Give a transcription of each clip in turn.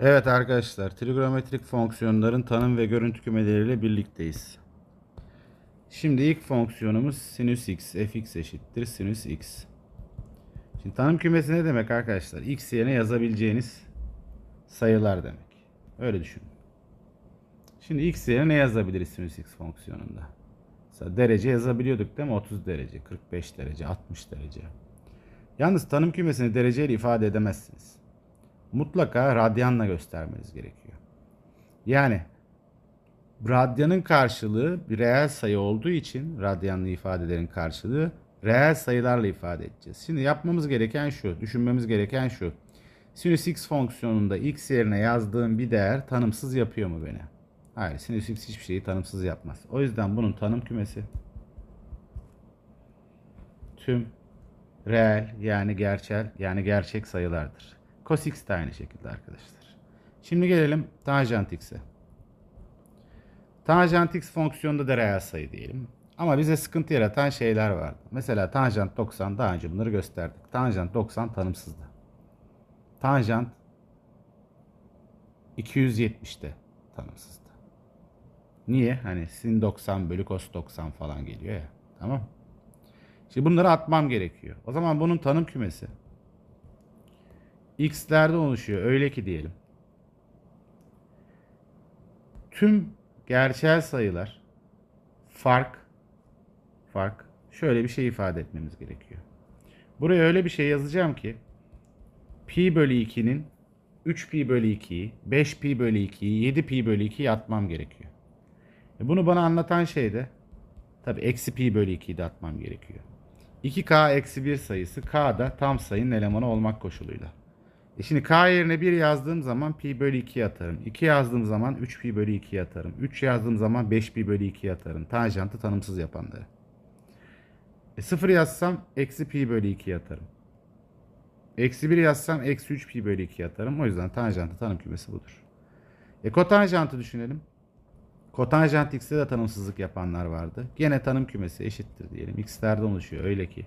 Evet arkadaşlar, trigonometrik fonksiyonların tanım ve görüntü kümeleriyle birlikteyiz. Şimdi ilk fonksiyonumuz sinüs x, fx eşittir sinüs x. Şimdi tanım kümesi ne demek arkadaşlar? x yerine yazabileceğiniz sayılar demek. Öyle düşünün. Şimdi x yerine ne yazabiliriz sinüs x fonksiyonunda? Mesela derece yazabiliyorduk değil mi? 30 derece, 45 derece, 60 derece. Yalnız tanım kümesini dereceyle ifade edemezsiniz mutlaka radyanla göstermeniz gerekiyor. Yani radyanın karşılığı bir reel sayı olduğu için radyanlı ifadelerin karşılığı reel sayılarla ifade edeceğiz. Şimdi yapmamız gereken şu, düşünmemiz gereken şu. Sinüs x fonksiyonunda x yerine yazdığım bir değer tanımsız yapıyor mu beni? Hayır, sinüs x hiçbir şeyi tanımsız yapmaz. O yüzden bunun tanım kümesi tüm reel yani gerçel yani gerçek sayılardır. Cos x de aynı şekilde arkadaşlar. Şimdi gelelim tanjant x'e. Tanjant x fonksiyonunda da reel sayı diyelim. Ama bize sıkıntı yaratan şeyler vardı. Mesela tanjant 90 daha önce bunları gösterdik. Tanjant 90 tanımsızdı. Tanjant 270'te tanımsızdı. Niye? Hani sin 90 bölü cos 90 falan geliyor ya. Tamam. Şimdi bunları atmam gerekiyor. O zaman bunun tanım kümesi x'lerden oluşuyor. Öyle ki diyelim. Tüm gerçel sayılar fark fark şöyle bir şey ifade etmemiz gerekiyor. Buraya öyle bir şey yazacağım ki pi bölü 2'nin 3 pi bölü 2'yi, 5 pi bölü 2'yi, 7 pi bölü 2'yi atmam gerekiyor. E bunu bana anlatan şey de tabi eksi pi bölü 2'yi de atmam gerekiyor. 2k eksi 1 sayısı k da tam sayının elemanı olmak koşuluyla. E şimdi k yerine 1 yazdığım zaman pi bölü 2 atarım. 2 yazdığım zaman 3 pi bölü 2 atarım. 3 yazdığım zaman 5 pi bölü 2 atarım. Tanjantı tanımsız yapanları. E 0 yazsam eksi pi bölü 2 atarım. Eksi 1 yazsam eksi 3 pi bölü 2 atarım. O yüzden tanjantı tanım kümesi budur. E kotanjantı düşünelim. Kotanjant x'te de tanımsızlık yapanlar vardı. Gene tanım kümesi eşittir diyelim. x'lerden oluşuyor öyle ki.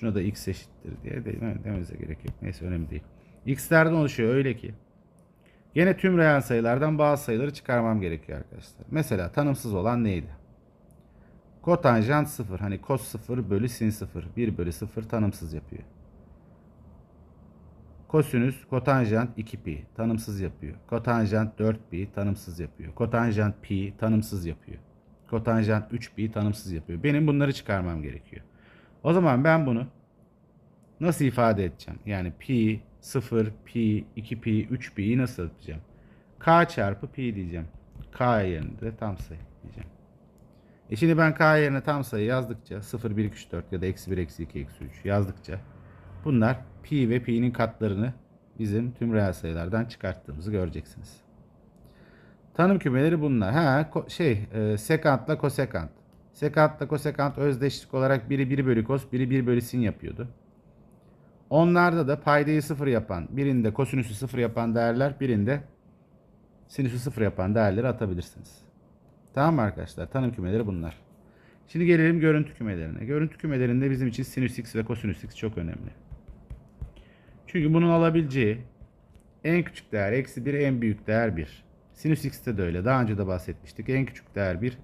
Şuna da x eşittir diye de, dememize gerek yok. Neyse önemli değil. x'lerden oluşuyor öyle ki. Gene tüm reel sayılardan bazı sayıları çıkarmam gerekiyor arkadaşlar. Mesela tanımsız olan neydi? Kotanjant 0. Hani cos 0 bölü sin 0. 1 bölü 0 tanımsız yapıyor. Kosinüs kotanjant 2 pi tanımsız yapıyor. Kotanjant 4 pi tanımsız yapıyor. Kotanjant pi tanımsız yapıyor. Kotanjant 3 pi tanımsız yapıyor. Benim bunları çıkarmam gerekiyor. O zaman ben bunu nasıl ifade edeceğim? Yani pi, 0, pi, 2 pi, 3 pi'yi nasıl yapacağım? k çarpı pi diyeceğim. k yerine de tam sayı diyeceğim. E şimdi ben k yerine tam sayı yazdıkça 0, 1, 2, 3, 4 ya da eksi 1, eksi 2, eksi 3 yazdıkça bunlar pi ve pi'nin katlarını bizim tüm reel sayılardan çıkarttığımızı göreceksiniz. Tanım kümeleri bunlar. Ha şey e, sekantla kosekant. Sekantla kosekant özdeşlik olarak biri 1 bölü kos, biri 1 bölü sin yapıyordu. Onlarda da paydayı 0 yapan, birinde kosinüsü 0 yapan değerler, birinde sinüsü 0 yapan değerleri atabilirsiniz. Tamam mı arkadaşlar? Tanım kümeleri bunlar. Şimdi gelelim görüntü kümelerine. Görüntü kümelerinde bizim için sinüs x ve kosinüs x çok önemli. Çünkü bunun alabileceği en küçük değer eksi 1, en büyük değer 1. Sinüs x'te de öyle. Daha önce de bahsetmiştik. En küçük değer 1,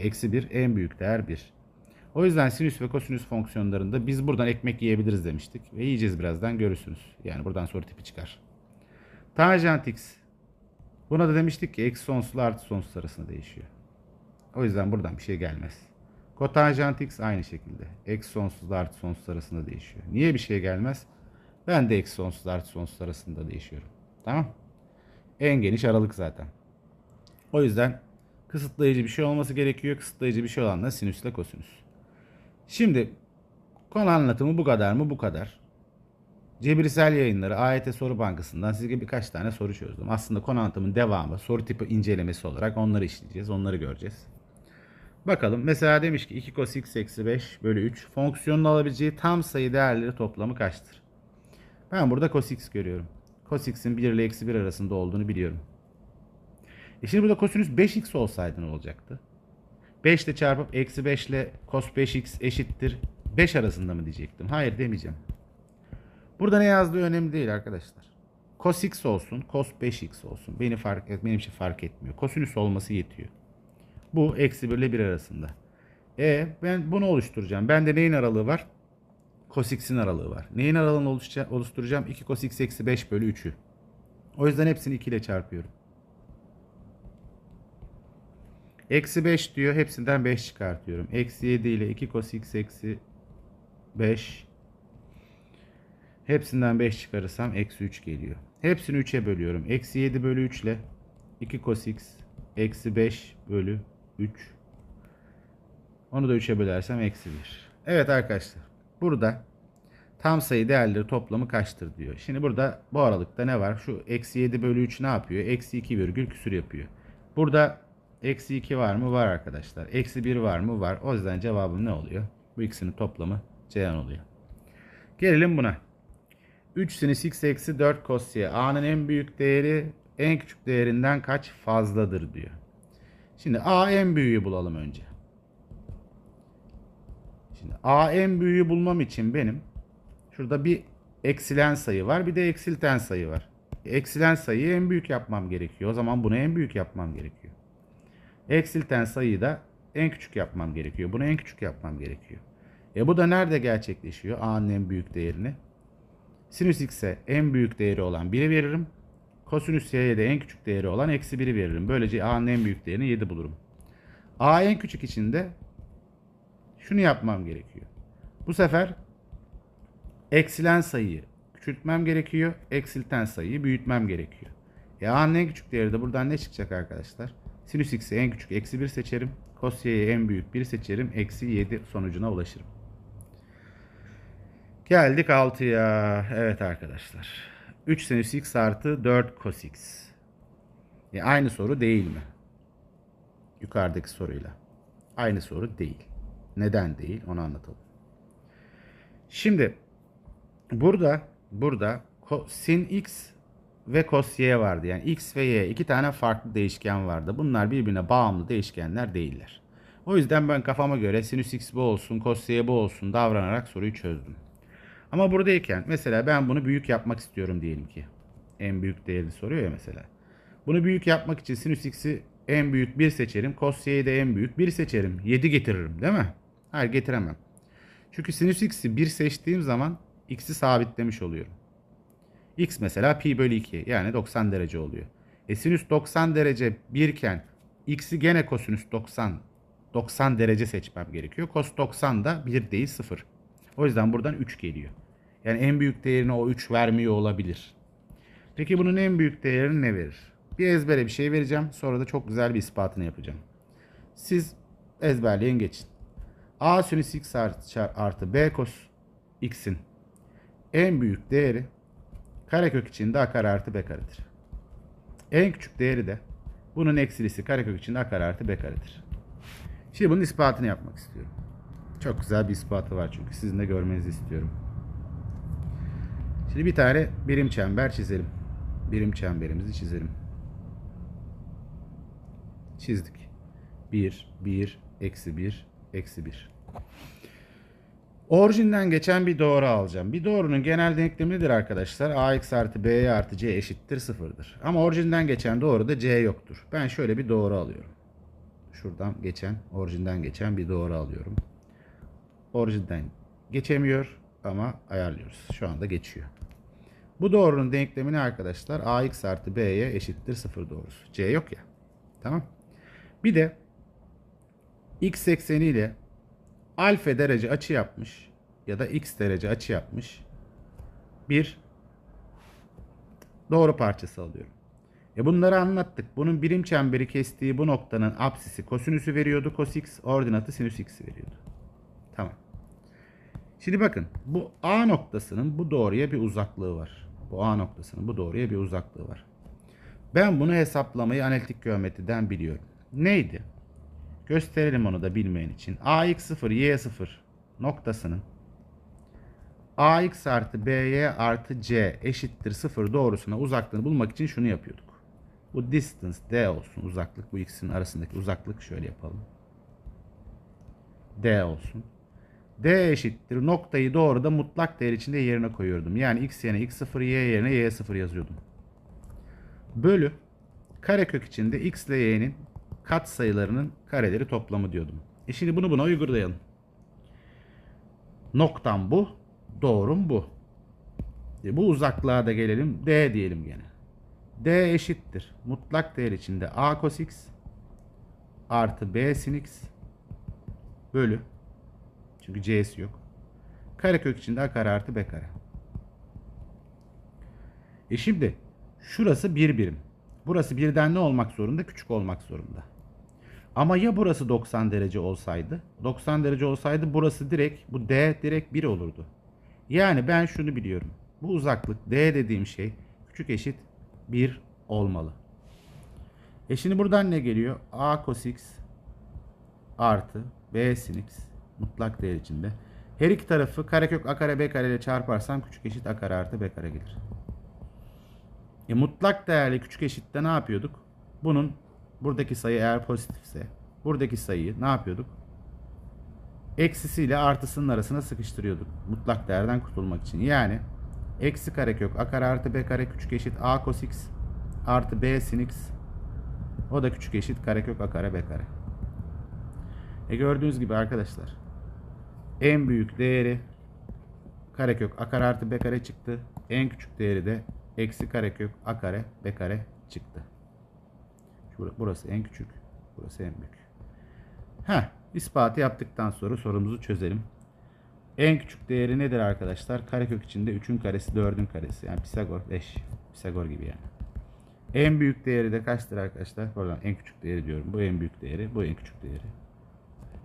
eksi 1, en büyük değer 1. O yüzden sinüs ve kosinüs fonksiyonlarında biz buradan ekmek yiyebiliriz demiştik. Ve yiyeceğiz birazdan görürsünüz. Yani buradan soru tipi çıkar. Tanjant x. Buna da demiştik ki eksi sonsuzla artı sonsuz arasında değişiyor. O yüzden buradan bir şey gelmez. Kotanjant x aynı şekilde. Eksi sonsuzla artı sonsuz arasında değişiyor. Niye bir şey gelmez? Ben de eksi sonsuz artı sonsuz arasında değişiyorum. Tamam. En geniş aralık zaten. O yüzden kısıtlayıcı bir şey olması gerekiyor. Kısıtlayıcı bir şey olan da sinüsle kosinüs. Şimdi konu anlatımı bu kadar mı? Bu kadar. Cebirsel yayınları AYT soru bankasından size birkaç tane soru çözdüm. Aslında konu anlatımın devamı, soru tipi incelemesi olarak onları işleyeceğiz, onları göreceğiz. Bakalım mesela demiş ki 2 cos x eksi 5 bölü 3 fonksiyonun alabileceği tam sayı değerleri toplamı kaçtır? Ben burada cos x görüyorum. Cos x'in 1 ile eksi 1 arasında olduğunu biliyorum. E şimdi burada kosinüs 5x olsaydı ne olacaktı? 5 ile çarpıp eksi 5 ile cos 5x eşittir 5 arasında mı diyecektim? Hayır demeyeceğim. Burada ne yazdığı önemli değil arkadaşlar. Cos x olsun, cos 5x olsun. Beni fark benim için fark etmiyor. Kosinüs olması yetiyor. Bu eksi 1 ile 1 arasında. E ben bunu oluşturacağım. Bende neyin aralığı var? Cos x'in aralığı var. Neyin aralığını oluşturacağım? 2 cos x eksi 5 bölü 3'ü. O yüzden hepsini 2 ile çarpıyorum. Eksi 5 diyor. Hepsinden 5 çıkartıyorum. Eksi 7 ile 2 cos x eksi 5. Hepsinden 5 çıkarırsam eksi 3 geliyor. Hepsini 3'e bölüyorum. Eksi 7 bölü 3 ile 2 cos x eksi 5 bölü 3. Onu da 3'e bölersem eksi 1. Evet arkadaşlar. Burada tam sayı değerleri toplamı kaçtır diyor. Şimdi burada bu aralıkta ne var? Şu eksi 7 bölü 3 ne yapıyor? Eksi 2 virgül küsür yapıyor. Burada eksi 2 var mı? Var arkadaşlar. Eksi 1 var mı? Var. O yüzden cevabım ne oluyor? Bu ikisinin toplamı Ceyhan oluyor. Gelelim buna. 3 sinüs x eksi 4 cos y. A'nın en büyük değeri en küçük değerinden kaç fazladır diyor. Şimdi A en büyüğü bulalım önce. Şimdi A en büyüğü bulmam için benim şurada bir eksilen sayı var bir de eksilten sayı var. Eksilen sayıyı en büyük yapmam gerekiyor. O zaman bunu en büyük yapmam gerekiyor. Eksilten sayıyı da en küçük yapmam gerekiyor. Bunu en küçük yapmam gerekiyor. E bu da nerede gerçekleşiyor? A'nın en büyük değerini. Sinüs x'e en büyük değeri olan 1'i veririm. Kosinüs y'ye de en küçük değeri olan eksi 1'i veririm. Böylece a'nın en büyük değerini 7 bulurum. A en küçük için de şunu yapmam gerekiyor. Bu sefer eksilen sayıyı küçültmem gerekiyor. Eksilten sayıyı büyütmem gerekiyor. E a'nın en küçük değeri de buradan ne çıkacak arkadaşlar? Sinüs x'e en küçük eksi 1 seçerim. Kos y'ye en büyük 1 seçerim. Eksi 7 sonucuna ulaşırım. Geldik 6'ya. Evet arkadaşlar. 3 sinüs x artı 4 cos x. E aynı soru değil mi? Yukarıdaki soruyla. Aynı soru değil. Neden değil onu anlatalım. Şimdi burada burada sin x ve cos y vardı. Yani x ve y iki tane farklı değişken vardı. Bunlar birbirine bağımlı değişkenler değiller. O yüzden ben kafama göre sinüs x bu olsun, cos y bu olsun davranarak soruyu çözdüm. Ama buradayken mesela ben bunu büyük yapmak istiyorum diyelim ki. En büyük değerini soruyor ya mesela. Bunu büyük yapmak için sinüs x'i en büyük 1 seçerim. Cos y'yi de en büyük 1 seçerim. 7 getiririm değil mi? Hayır getiremem. Çünkü sinüs x'i 1 seçtiğim zaman x'i sabitlemiş oluyorum. X mesela pi bölü 2 yani 90 derece oluyor. E sinüs 90 derece 1 iken x'i gene kosinüs 90 90 derece seçmem gerekiyor. Cos 90 da 1 değil 0. O yüzden buradan 3 geliyor. Yani en büyük değerini o 3 vermiyor olabilir. Peki bunun en büyük değerini ne verir? Bir ezbere bir şey vereceğim. Sonra da çok güzel bir ispatını yapacağım. Siz ezberleyin geçin. A sinüs x artı, artı b cos x'in en büyük değeri karekök içinde a kare artı b karedir. En küçük değeri de bunun eksilisi karekök içinde a kare artı b karedir. Şimdi bunun ispatını yapmak istiyorum. Çok güzel bir ispatı var çünkü sizin de görmenizi istiyorum. Şimdi bir tane birim çember çizelim. Birim çemberimizi çizelim. Çizdik. 1, 1, eksi 1, eksi 1. Orijinden geçen bir doğru alacağım. Bir doğrunun genel denklemi nedir arkadaşlar? ax artı b artı c eşittir sıfırdır. Ama orijinden geçen doğruda c yoktur. Ben şöyle bir doğru alıyorum. Şuradan geçen, orijinden geçen bir doğru alıyorum. Orijinden geçemiyor ama ayarlıyoruz. Şu anda geçiyor. Bu doğrunun denklemi ne arkadaşlar? ax artı b'ye eşittir 0 doğrusu. c yok ya. Tamam. Bir de x ekseni ile alfa derece açı yapmış ya da x derece açı yapmış bir doğru parçası alıyorum. E bunları anlattık. Bunun birim çemberi kestiği bu noktanın apsisi kosinüsü veriyordu. Cos x ordinatı sinüs x'i veriyordu. Tamam. Şimdi bakın bu A noktasının bu doğruya bir uzaklığı var. Bu A noktasının bu doğruya bir uzaklığı var. Ben bunu hesaplamayı analitik geometriden biliyorum. Neydi? Gösterelim onu da bilmeyen için. AX0, Y0 noktasının AX artı BY artı C eşittir 0 doğrusuna uzaklığını bulmak için şunu yapıyorduk. Bu distance D olsun uzaklık bu ikisinin arasındaki uzaklık şöyle yapalım. D olsun. D eşittir. Noktayı doğru da mutlak değer içinde yerine koyuyordum. Yani x yerine x0, y yerine y0 yazıyordum. Bölü karekök içinde x ile y'nin kat sayılarının kareleri toplamı diyordum. E şimdi bunu buna uygulayalım. Noktam bu, doğrum bu. E bu uzaklığa da gelelim. D diyelim gene. D eşittir. Mutlak değer içinde a cos x artı b sin x bölü çünkü c'si yok. Karekök içinde a kare artı b kare. E şimdi şurası bir birim. Burası birden ne olmak zorunda? Küçük olmak zorunda. Ama ya burası 90 derece olsaydı? 90 derece olsaydı burası direkt, bu D direkt 1 olurdu. Yani ben şunu biliyorum. Bu uzaklık D dediğim şey küçük eşit 1 olmalı. E şimdi buradan ne geliyor? A cos x artı B sin x mutlak değer içinde. Her iki tarafı karekök a kare b kare ile çarparsam küçük eşit a kare artı b kare gelir. E, mutlak değerli küçük eşitte ne yapıyorduk? Bunun buradaki sayı eğer pozitifse buradaki sayıyı ne yapıyorduk? Eksisiyle artısının arasına sıkıştırıyorduk. Mutlak değerden kurtulmak için. Yani eksi karekök a kare artı b kare küçük eşit a cos x artı b sin x o da küçük eşit karekök a kare b kare. E gördüğünüz gibi arkadaşlar en büyük değeri karekök a kare artı b kare çıktı. En küçük değeri de eksi karekök a kare b kare çıktı. Burası en küçük. Burası en büyük. Heh, ispatı yaptıktan sonra sorumuzu çözelim. En küçük değeri nedir arkadaşlar? Karekök içinde 3'ün karesi 4'ün karesi. Yani Pisagor 5. Pisagor gibi yani. En büyük değeri de kaçtır arkadaşlar? Pardon en küçük değeri diyorum. Bu en büyük değeri. Bu en küçük değeri.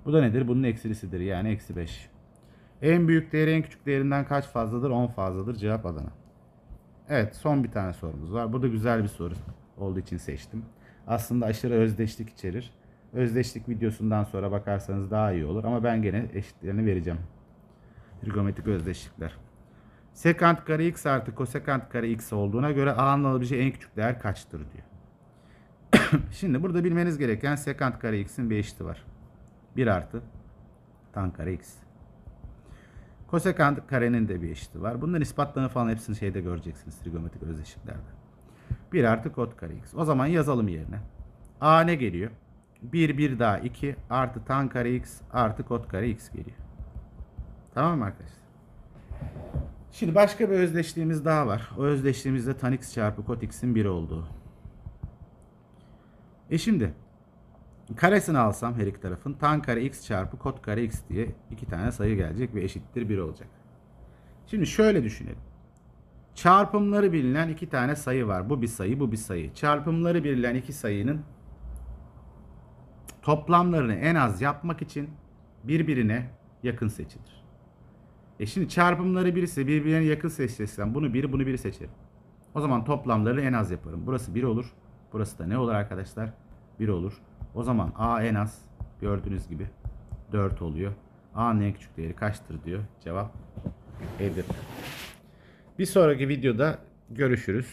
Bu da nedir? Bunun eksilisidir. Yani eksi 5. En büyük değeri en küçük değerinden kaç fazladır? 10 fazladır. Cevap Adana. Evet son bir tane sorumuz var. Bu da güzel bir soru olduğu için seçtim. Aslında aşırı özdeşlik içerir. Özdeşlik videosundan sonra bakarsanız daha iyi olur. Ama ben gene eşitlerini vereceğim. Trigonometrik özdeşlikler. Sekant kare x artı kosekant kare x olduğuna göre a'nın alabileceği en küçük değer kaçtır diyor. Şimdi burada bilmeniz gereken sekant kare x'in bir eşiti var. 1 artı tan kare x. Kosekant karenin de bir eşiti var. Bunların ispatlarını falan hepsini şeyde göreceksiniz trigonometrik özdeşliklerde. 1 artı kot kare x. O zaman yazalım yerine. A ne geliyor? 1 1 daha 2 artı tan kare x artı kot kare x geliyor. Tamam mı arkadaşlar? Şimdi başka bir özdeşliğimiz daha var. O özdeşliğimizde tan x çarpı kot x'in 1 olduğu. E şimdi karesini alsam her iki tarafın tan kare x çarpı kot kare x diye iki tane sayı gelecek ve eşittir 1 olacak. Şimdi şöyle düşünelim. Çarpımları bilinen iki tane sayı var. Bu bir sayı, bu bir sayı. Çarpımları bilinen iki sayının toplamlarını en az yapmak için birbirine yakın seçilir. E şimdi çarpımları birisi birbirine yakın seçsem bunu bir, bunu bir seçerim. O zaman toplamlarını en az yaparım. Burası 1 olur. Burası da ne olur arkadaşlar? 1 olur. O zaman A en az gördüğünüz gibi 4 oluyor. A'nın en küçük değeri kaçtır diyor. Cevap Edir. Bir sonraki videoda görüşürüz.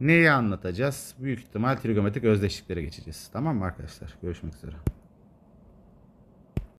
Neyi anlatacağız? Büyük ihtimal trigonometrik özdeşliklere geçeceğiz. Tamam mı arkadaşlar? Görüşmek üzere.